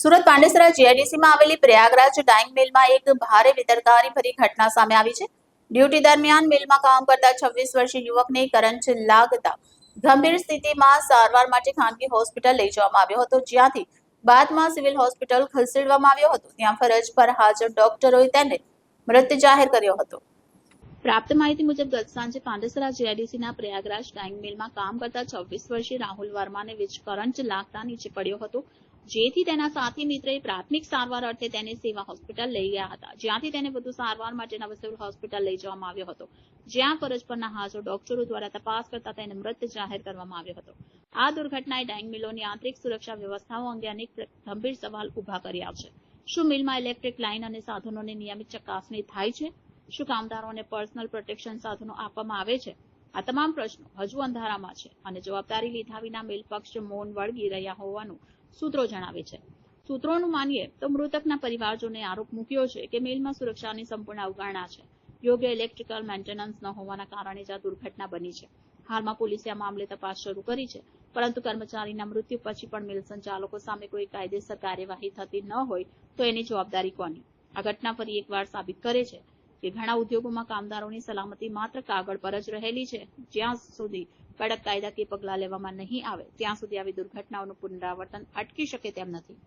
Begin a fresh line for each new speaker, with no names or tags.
સુરત પાંડેસરા જીઆઈડીસીમાં આવેલી પ્રયાગરાજ ડાઇંગ મિલમાં એક ભારે બેદરકારી ભરી ઘટના સામે આવી છે. ડ્યુટી દરમિયાન મિલમાં કામ કરતા છવ્વીસ વર્ષીય યુવકને કરંટ લાગતા ગંભીર સ્થિતિમાં સારવાર માટે ખાનગી હોસ્પિટલ લઈ જવામાં આવ્યો હતો, જ્યાંથી બાદમાં સિવિલ હોસ્પિટલ ખસેડવામાં આવ્યો હતો. ત્યાં ફરજ પર હાજર ડોક્ટરોએ તેને મૃત જાહેર કર્યો હતો. પ્રાપ્ત માહિતી મુજબ ગત સાંજે પાંડેસરા જીઆઈડીસીના પ્રયાગરાજ ડાઇંગ મિલમાં કામ કરતા છવ્વીસ વર્ષીય રાહુલ વર્માને વીજ કરંટ લાગતા નીચે પડ્યો હતો. જેથી તેના સાથી મિત્રએ પ્રાથમિક સારવાર અર્થે તેને સેવા હોસ્પિટલ લઈ ગયા હતા. જ્યાંથી તેને વધુ સારવાર માટે નવસિવિલ હોસ્પિટલ લઈ જવામાં આવ્યો હતો. જ્યાં ફરજ પરના હાજર ડોક્ટરો દ્વારા તપાસ કરતા તેને મૃત જાહેર કરવામાં આવ્યો હતો. આ દુર્ઘટનાએ ડાઇંગ મિલોની આંતરિક સુરક્ષા વ્યવસ્થાઓ અંગે અનેક ગંભીર સવાલ ઊભા કર્યા છે. શું મિલમાં ઇલેક્ટ્રિક લાઇન અને સાધનોની નિયમિત ચકાસણી થાય છે? શું કામદારોને પર્સનલ પ્રોટેક્શન સાધનો આપવામાં આવે છે? આ તમામ પ્રશ્નો હજુ અંધારામાં છે અને જવાબદારી લીધા વિના મિલ પક્ષ મૌન વળગી રહ્યા હોવાનું સૂત્રો જણાવે છે. સૂત્રોનું માનીએ તો મૃતકના પરિવારજોને આરોપ મૂક્યો છે કે મિલમાં સુરક્ષાની સંપૂર્ણ અવગણના છે. યોગ્ય ઇલેક્ટ્રિકલ મેન્ટેનન્સ ન હોવાના કારણે જ આ દુર્ઘટના બની છે. હાલમાં પોલીસે આ મામલે તપાસ શરૂ કરી છે, પરંતુ કર્મચારીના મૃત્યુ પછી પણ મિલ સંચાલકો સામે કોઈ કાયદેસર કાર્યવાહી થતી ન હોય તો એની જવાબદારી કોની? આ ઘટના ફરી એકવાર સાબિત કરે છે કે ઘણા ઉદ્યોગોમાં કામદારોની સલામતી માત્ર કાગળ પર જ રહેલી છે, જ્યાં સુધી કડક કાયદાકીય પગલાં લેવામાં નહીં આવે. ત્યાં સુધી આવી દુર્ઘટનાઓનું પુનરાવર્તન અટકી શકે તેમ નથી.